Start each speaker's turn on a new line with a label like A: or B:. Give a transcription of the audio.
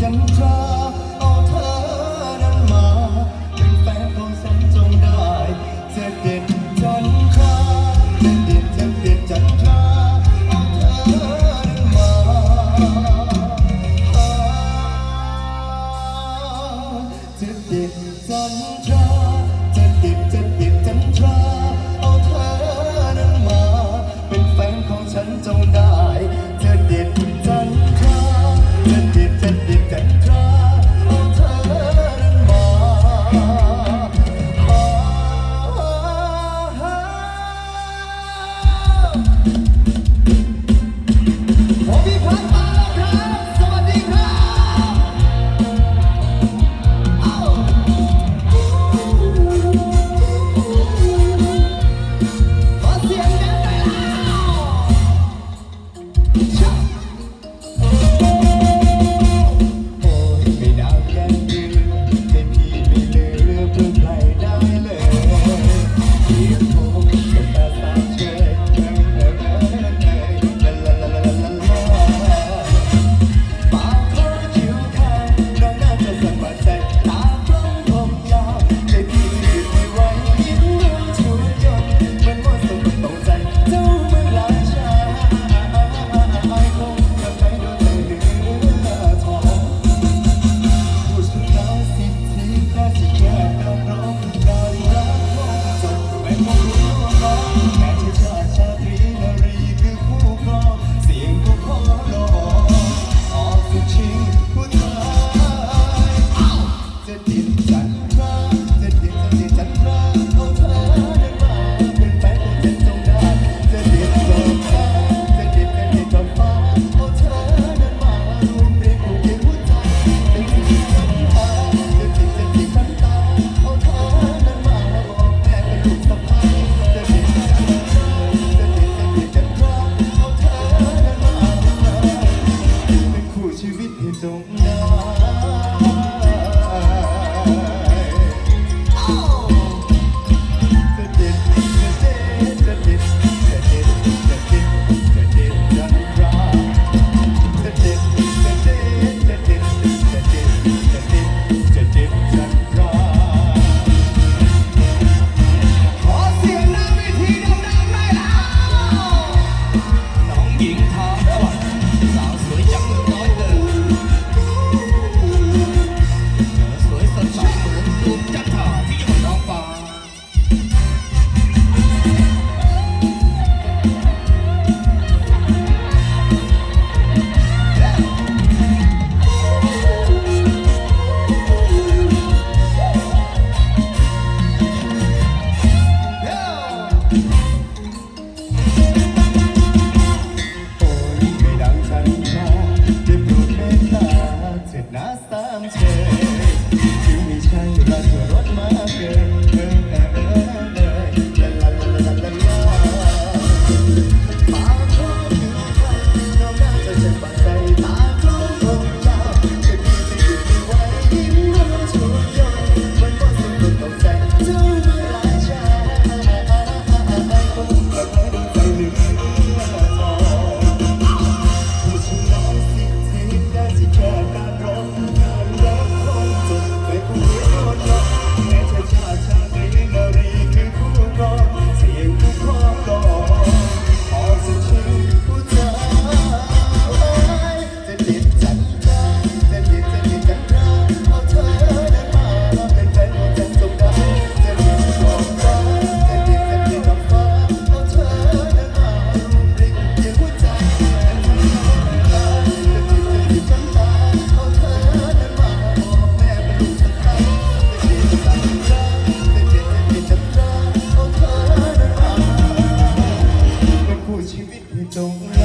A: จันทราเอาเธอนั้นมา เป็นแฟนของฉันจงได้จ็เด็ดจันจ็จ็เด็ดจันทรเอาเธอนั้าจ็เด็ดจัน Ladies and. ชีวิตให้จง